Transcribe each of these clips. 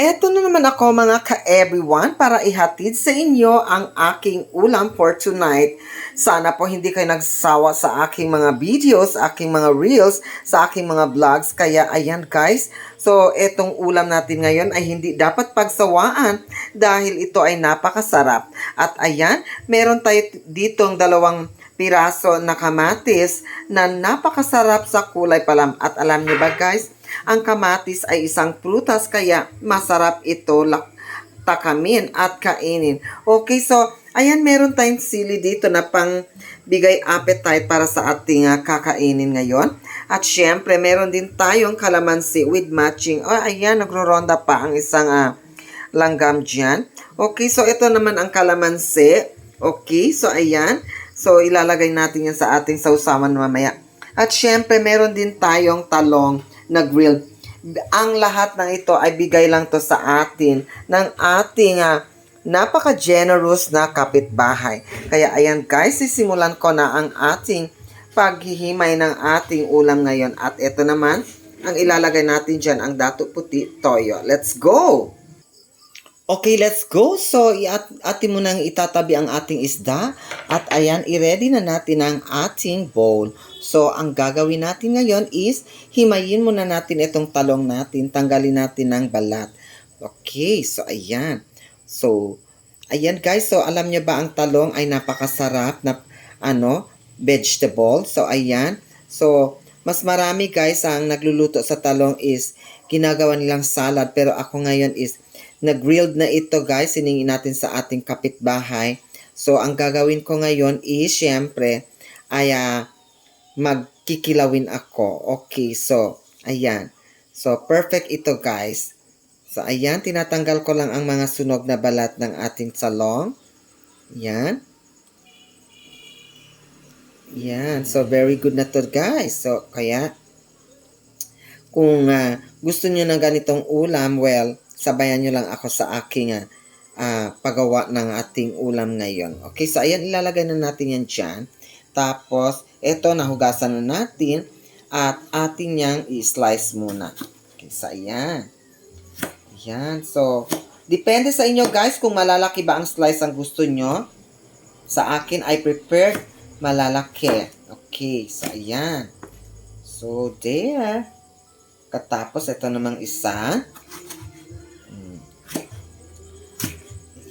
Eto na naman ako mga ka-everyone para ihatid sa inyo ang aking ulam for tonight. Sana po hindi kayo nagsawa sa aking mga videos, aking mga reels, sa aking mga vlogs. Kaya ayan guys, so etong ulam natin ngayon ay hindi dapat pagsawaan dahil ito ay napakasarap. At ayan, meron tayo ditong dalawang piraso na kamatis na napakasarap sa kulay palam. At alam niyo ba guys, ang kamatis ay isang prutas kaya masarap ito lak- takamin at kainin. Okay, so ayan meron tayong sili dito na pang bigay appetite para sa ating ah, kakainin ngayon. At syempre, meron din tayong kalamansi with matching. Oh, ayan, nagro-ronda pa ang isang ah, langgam dyan. Okay, so ito naman ang kalamansi. Okay, so ayan. So ilalagay natin yan sa ating sausawan mamaya. At syempre, meron din tayong talong na grilled. Ang lahat ng ito ay bigay lang to sa atin ng ating ah, napaka-generous na kapitbahay. Kaya ayan guys, sisimulan ko na ang ating paghihimay ng ating ulam ngayon. At ito naman, ang ilalagay natin dyan, ang dato puti toyo. Let's go! Okay, let's go. So, iat atin mo nang itatabi ang ating isda. At ayan, i-ready na natin ang ating bowl. So, ang gagawin natin ngayon is, himayin muna natin itong talong natin. Tanggalin natin ng balat. Okay, so ayan. So, ayan guys. So, alam niyo ba ang talong ay napakasarap na, ano, vegetable. So, ayan. So, mas marami guys ang nagluluto sa talong is ginagawa nilang salad. Pero ako ngayon is na-grilled na ito guys, siningin natin sa ating kapitbahay. So, ang gagawin ko ngayon is, syempre, ay ah, magkikilawin ako. Okay, so, ayan. So, perfect ito guys. So, ayan, tinatanggal ko lang ang mga sunog na balat ng ating salong. Yan. Yan. So, very good na to guys. So, kaya, kung ah, gusto niyo ng ganitong ulam, well, sabayan niyo lang ako sa aking ah, ah, paggawa ng ating ulam ngayon. Okay, so ayan, ilalagay na natin yan dyan. Tapos, eto, nahugasan na natin at atin niyang i-slice muna. Okay, so ayan. Ayan, so, depende sa inyo guys kung malalaki ba ang slice ang gusto nyo. Sa akin, I prefer malalaki. Okay, so ayan. So, there. Katapos, ito namang isa.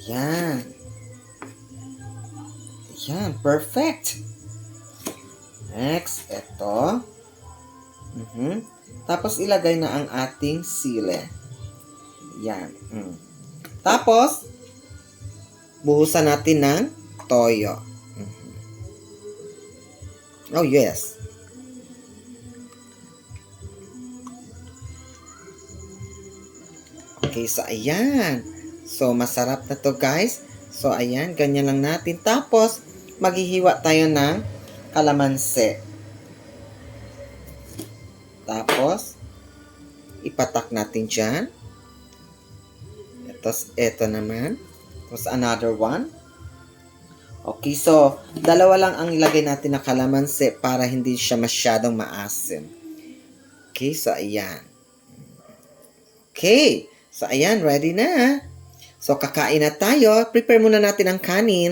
Ayan. Ayan, perfect. Next, ito. Mhm. Tapos, ilagay na ang ating sile. Yan. Mm. Tapos, buhusan natin ng toyo. Mhm. Oh, yes. Okay, so ayan. So, masarap na to guys. So, ayan, ganyan lang natin. Tapos, maghihiwa tayo ng kalamansi. Tapos, ipatak natin dyan. Tapos, eto naman. Tapos, another one. Okay, so, dalawa lang ang ilagay natin na kalamansi para hindi siya masyadong maasim. Okay, so, ayan. Okay, so, ayan, ready na. So, kakain na tayo. Prepare muna natin ang kanin.